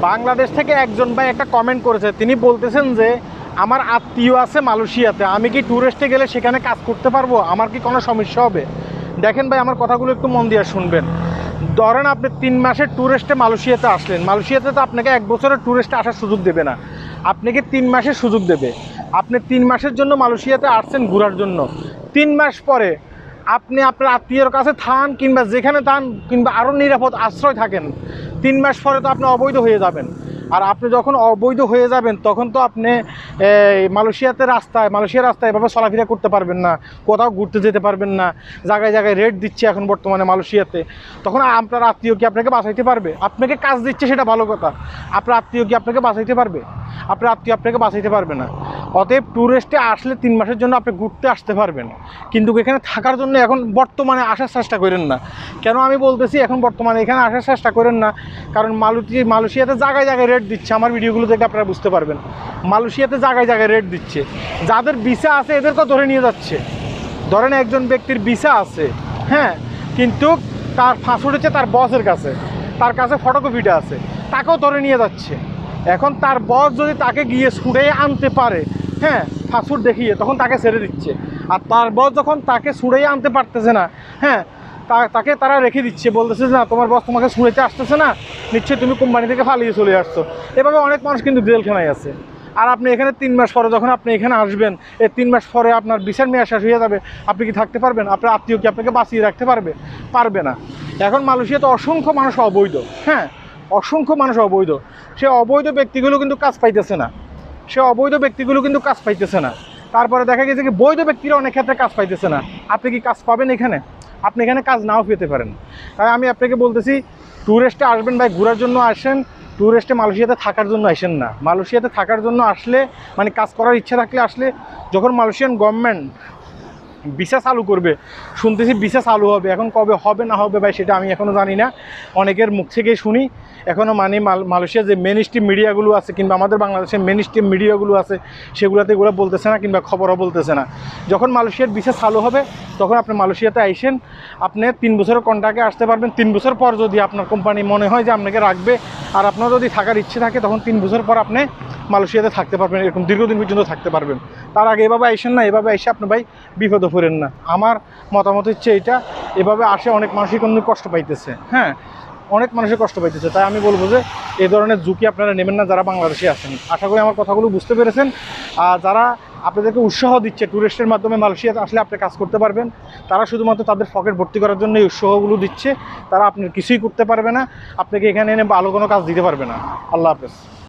বাংলাদেশ থেকে একজন ভাই একটা কমেন্ট করেছে। তিনি বলতেছেন যে, আমার আত্মীয় আছে মালয়েশিয়াতে, আমি কি ট্যুরিস্টে গেলে সেখানে কাজ করতে পারব? আমার কি কোনো সমস্যা হবে? দেখেন ভাই, আমার কথাগুলো একটু মন দিয়ে শুনবেন। ধরেন আপনি তিন মাসের ট্যুরিস্টে মালয়েশিয়াতে আসলেন। মালয়েশিয়াতে তো আপনাকে এক বছরের ট্যুরিস্টে আসার সুযোগ দেবে না। আপনাকে তিন মাসের সুযোগ দেবে? আপনি তিন মাসের জন্য মালয়েশিয়াতে আসছেন ঘোরার জন্য। তিন মাস পরে আপনি আপনার আত্মীয়র কাছে থান কিংবা যেখানে থান কিংবা আরও নিরাপদ আশ্রয় থাকেন, তিন মাস পরে তো আপনি অবৈধ হয়ে যাবেন। আর আপনি যখন অবৈধ হয়ে যাবেন, তখন তো আপনি মালয়েশিয়াতে রাস্তায় মালয়েশিয়ার রাস্তায় এভাবে চলাফেরা করতে পারবেন না, কোথাও ঘুরতে যেতে পারবেন না, জায়গায় জায়গায় রেট দিচ্ছে এখন বর্তমানে মালয়েশিয়াতে। তখন আপনার আত্মীয় কি আপনাকে বাঁচাইতে পারবে? আপনাকে কাজ দিচ্ছে সেটা ভালো কথা। আপনার আত্মীয় কি আপনাকে বাঁচাইতে পারবে? আপনার আত্মীয় আপনাকে বাঁচাইতে পারবে না। অতএব ট্যুরিস্টে আসলে তিন মাসের জন্য আপনি ঘুরতে আসতে পারবেন। কিন্তু এখানে থাকার জন্য এখন বর্তমানে আসার চেষ্টা করেন না। কেন আমি বলতেছি, এখন বর্তমানে এখানে আসার চেষ্টা করেন না। কারণ মালুতি, মালয়েশিয়াতে জায়গায় জায়গায় রেট দিচ্ছে। আমার ভিডিওগুলো দেখে আপনারা বুঝতে পারবেন। মালয়েশিয়াতে জায়গায় জায়গায় রেট দিচ্ছে। যাদের ভিসা আছে এদের এদেরকেও ধরে নিয়ে যাচ্ছে। ধরেন একজন ব্যক্তির ভিসা আছে হ্যাঁ? কিন্তু তার ফাঁসুট হচ্ছে তার বসের কাছে। তার কাছে ফটোকপিটা আছে। তাকেও ধরে নিয়ে যাচ্ছে। এখন তার বস যদি তাকে গিয়ে ছুড়ে আনতে পারে হ্যাঁ ফাঁসুট দেখিয়ে তখন তাকে ছেড়ে দিচ্ছে। আর তার বস যখন তাকে ছুড়ে আনতে পারতেছে না হ্যাঁ তাকে তারা রেখে দিচ্ছে, বলতেছে না, তোমার বস তোমাকে ছুঁড়েতে আসতেছে না, নিশ্চয়ই তুমি কোম্পানি থেকে ফালিয়ে চলে আসছো। এভাবে অনেক মানুষ কিন্তু জেলখানায় আছে। আর আপনি এখানে তিন মাস পরে যখন আপনি এখানে আসবেন এই তিন মাস পরে আপনার বিচার মেয়াদ শেষ হয়ে যাবে। আপনি কি থাকতে পারবেন? আপনার আত্মীয় কি আপনাকে বাঁচিয়ে রাখতে পারবে? পারবে না। এখন মালয়েশিয়া তো অসংখ্য মানুষ অবৈধ হ্যাঁ অসংখ্য মানুষ অবৈধ। সে অবৈধ ব্যক্তিগুলো কিন্তু কাজ পাইতেছে না। সে অবৈধ ব্যক্তিগুলো কিন্তু কাজ পাইতেছে না। তারপরে দেখা গেছে কি, বৈধ ব্যক্তিরা অনেক ক্ষেত্রে কাজ পাইতেছে না। আপনি কি কাজ পাবেন এখানে? আপনি এখানে কাজ নাও পেতে পারেন। তাই আমি আপনাকে বলতেছি ট্যুরিস্টে আসবেন ভাই, ঘোরার জন্য আসেন। ট্যুরিস্টে মালয়েশিয়াতে থাকার জন্য আসেন না। মালয়েশিয়াতে থাকার জন্য আসলে মানে কাজ করার ইচ্ছা থাকলে আসলে, যখন মালয়েশিয়ান গভর্নমেন্ট ভিসা চালু করবে। শুনতেছি ভিসা চালু হবে। এখন কবে হবে না হবে ভাই সেটা আমি এখনও জানি না। অনেকের মুখ থেকেই শুনি। এখনও মানে মাল- মালয়েশিয়ার যে মেন স্ট্রিম মিডিয়াগুলো আছে কিংবা আমাদের বাংলাদেশের মেন স্ট্রিম মিডিয়াগুলো আছে, সেগুলোতে এগুলো বলতেছে না কিংবা খবরও বলতেছে না। যখন মালয়েশিয়ার ভিসা চালু হবে, তখন আপনি মালয়েশিয়াতে আইসেন। আপনি তিন বছরের কন্ট্রাক্টে আসতে পারবেন। তিন বছর পর যদি আপনার কোম্পানি মনে হয় যে আপনাকে রাখবে, আর আপনার যদি থাকার ইচ্ছে থাকে, তখন তিন বছর পর আপনি মালয়েশিয়াতে থাকতে পারবেন, এরকম দীর্ঘদিন পর্যন্ত থাকতে পারবেন। তার আগে এভাবে আইসেন না, এভাবে এসে আপনি ভাই বিপদে পড়েন না। আমার মতামত হচ্ছে এটা, এভাবে আসে অনেক মানুষই কিন্তু কষ্ট পাইতেছে। হ্যাঁ অনেক মানুষের কষ্ট পাইতেছে। তাই আমি বলব যে এই ধরনের ঝুঁকি আপনারা নেবেন না যারা বাংলাদেশে আছেন। আশা করি আমার কথাগুলো বুঝতে পেরেছেন। আর যারা আপনাদেরকে উৎসাহ দিচ্ছে ট্যুরিস্টের মাধ্যমে মালয়েশিয়াতে আসলে আপনি কাজ করতে পারবেন, তারা শুধুমাত্র তাদের পকেট ভর্তি করার জন্য এই উৎসাহগুলো দিচ্ছে। তারা আপনার কিছুই করতে পারবে না। আপনাকে এখানে এনে ভালো কোনো কাজ দিতে পারবে না। আল্লাহ হাফেজ।